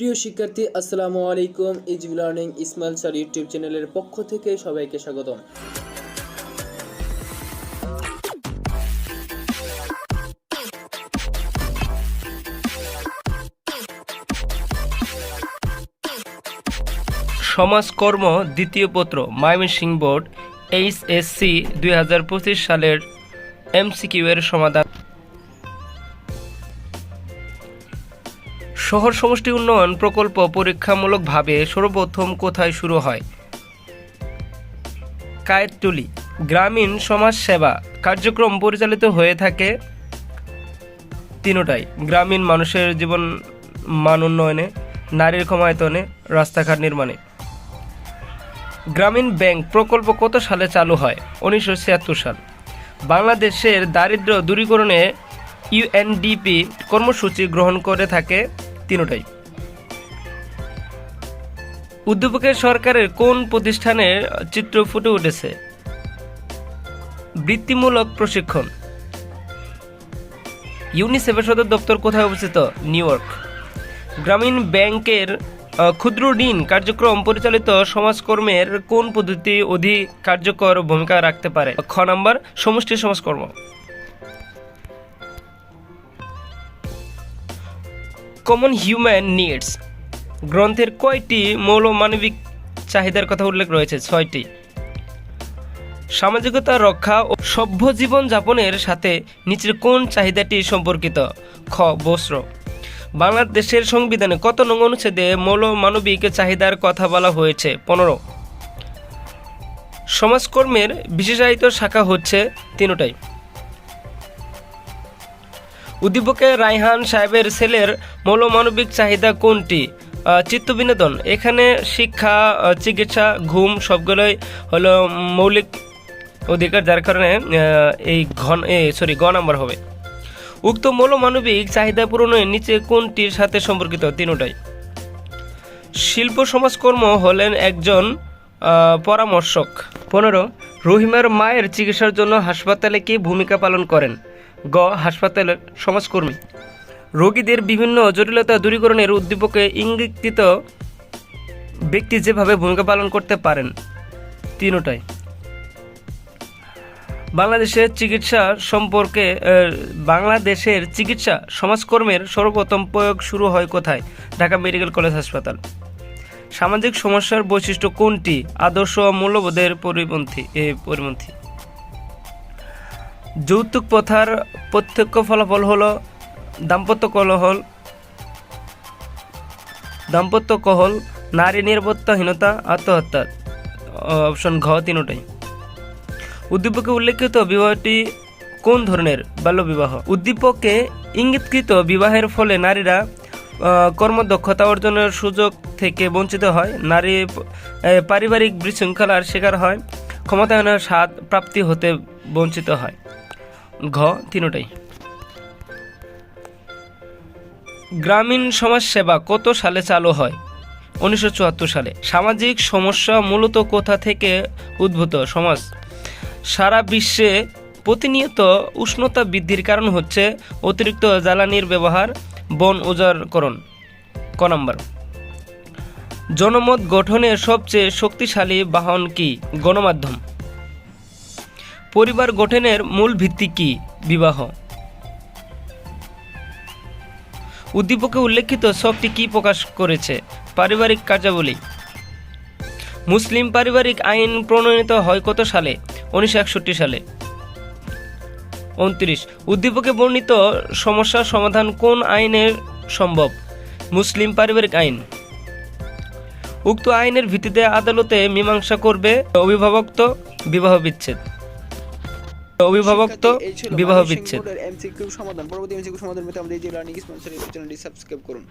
প্রিয় শিক্ষার্থী, আসসালামু আলাইকুম। Easy learning Ismail sir YouTube চ্যানেলের পক্ষ থেকে সবাইকে স্বাগতম। সমাজকর্ম দ্বিতীয় পত্র ময়মনসিংহ বোর্ড এইচএসসি দুই হাজার পঁচিশ সালের এমসিকিউ এর সমাধান। শহর সমষ্টি উন্নয়ন প্রকল্প পরীক্ষামূলকভাবে সর্বপ্রথম কোথায় শুরু হয়? কায়েতটুলি গ্রামীণ সমাজ সেবা কার্যক্রম পরিচালিত হয়ে থাকে তিনোটাই গ্রামীণ মানুষের জীবন মান উন্নয়নে, নারীর ক্ষমায়তনে, রাস্তাঘাট নির্মাণে। গ্রামীণ ব্যাংক প্রকল্প কত সালে চালু হয়? উনিশশো ছিয়াত্তর সাল। বাংলাদেশের দারিদ্র দূরীকরণে ইউএনডিপি কর্মসূচি গ্রহণ করে থাকে তিনোটাই। উদ্যোগের সরকারের কোন প্রতিষ্ঠানের চিত্র ফুটে উঠেছে? বৃত্তিমূলক প্রশিক্ষণ। ইউনিসেফের সদর দপ্তর কোথায় অবস্থিত? New York. গ্রামীণ ব্যাংকের ক্ষুদ্র ঋণ কার্যক্রম পরিচালিত সমাজকর্মের কোন পদ্ধতি অধিক কার্যকর ভূমিকা রাখতে পারে? খ নাম্বার, সমষ্টি সমাজকর্ম। কমন হিউম্যান নিডস গ্রন্থের কয়টি মৌল মানবিক চাহিদার কথা উল্লেখ রয়েছে? ছয়টি। সামাজিকতা, রক্ষা ও সভ্য জীবন যাপনের সাথে নিচের কোন চাহিদাটি সম্পর্কিত? খ, বস্ত্র। বাংলাদেশের সংবিধানে কত নং অনুচ্ছেদে মৌল মানবিক চাহিদার কথা বলা হয়েছে? পনেরো। সমাজকর্মের বিশেষায়িত শাখা হচ্ছে তিনটাই। উদ্দীপকে রায়হান সাহেবের ছেলের মৌলমানবিক চাহিদা কোনটি? চিত্ত বিনোদন। এখানে শিক্ষা চিকিৎসা, ঘুম সবগুলোই হলো মৌলিক অধিকার, যার কারণে এই ঘন সরি গ নাম্বার হবে। উক্ত মৌলমানবিক চাহিদা পূরণের নিচে কোনটির সাথে সম্পর্কিত? তিনটাই। শিল্প সমাজকর্ম হলেন একজন পরামর্শক। পনেরো, রহিমার মায়ের চিকিৎসার জন্য হাসপাতালে কি ভূমিকা পালন করেন? গ, হাসপাতালের সমাজকর্মী। রোগীদের বিভিন্ন জটিলতা দূরীকরণের উদ্দীপকে ইঙ্গিতকৃত ব্যক্তি যেভাবে ভূমিকা পালন করতে পারেন তিনটাই। বাংলাদেশের চিকিৎসা সম্পর্কে বাংলাদেশের চিকিৎসা সমাজকর্মের সর্বপ্রথম প্রয়োগ শুরু হয় কোথায়? ঢাকা মেডিকেল কলেজ হাসপাতাল। সামাজিক সমস্যার বৈশিষ্ট্য কোনটি? আদর্শ মূল্যবোধের পরিপন্থী পরিপন্থী। যৌতুক প্রথার প্রত্যক্ষ ফলাফল হল দাম্পত্য কলহল। দাম্পত্য কহল, নারী নিরাপত্তাহীনতা, আত্মহত্যা। অপশন ঘ তিনটাই। উদ্দীপকে উল্লেখিত বিবাহটি কোন ধরনের? বাল্যবিবাহ। উদ্দীপকে ইঙ্গিতকৃত বিবাহের ফলে নারীরা কর্মদক্ষতা অর্জনের সুযোগ থেকে বঞ্চিত হয়। নারী পারিবারিক বিশৃঙ্খলার শিকার হয়। ক্ষমতায়নের স্বাদ প্রাপ্তি হতে বঞ্চিত হয়। ঘ, তিনটাই। গ্রামীণ সমাজ সেবা কত সালে চালু হয়? উনিশশো চুয়াত্তর সালে। সামাজিক সমস্যা মূলত কোথা থেকে উদ্ভূত সমাজ? সারা বিশ্বে প্রতিনিয়ত উষ্ণতা বৃদ্ধির কারণ হচ্ছে অতিরিক্ত জ্বালানির ব্যবহার, বন উজাড়করণ। ক নম্বর। জনমত গঠনের সবচেয়ে শক্তিশালী বাহন কি? গণমাধ্যম। পরিবার গঠনের মূল ভিত্তি কি? বিবাহ। উদ্দীপকে উল্লেখিত শখটি কি প্রকাশ করেছে? পারিবারিক কার্যাবলী। মুসলিম পারিবারিক আইন প্রণয়িত হয় কত সালে? উনিশশো একষট্টি সালে। উনত্রিশ। উদ্দীপকে বর্ণিত সমস্যার সমাধান কোন আইনের সম্ভব? মুসলিম পারিবারিক আইন। উক্ত আইনের ভিত্তিতে আদালতে মীমাংসা করবে অভিভাবকত্ব বিবাহ বিচ্ছেদ অভিভাবকত্ব তো বিবাহ বিচ্ছেদ। এমসিকিউ সমাধান। পরবর্তী এমসিকিউ সমাধান পেতে আমাদের এই যে লার্নিং স্পন্সর চ্যানেলটি সাবস্ক্রাইব করুন।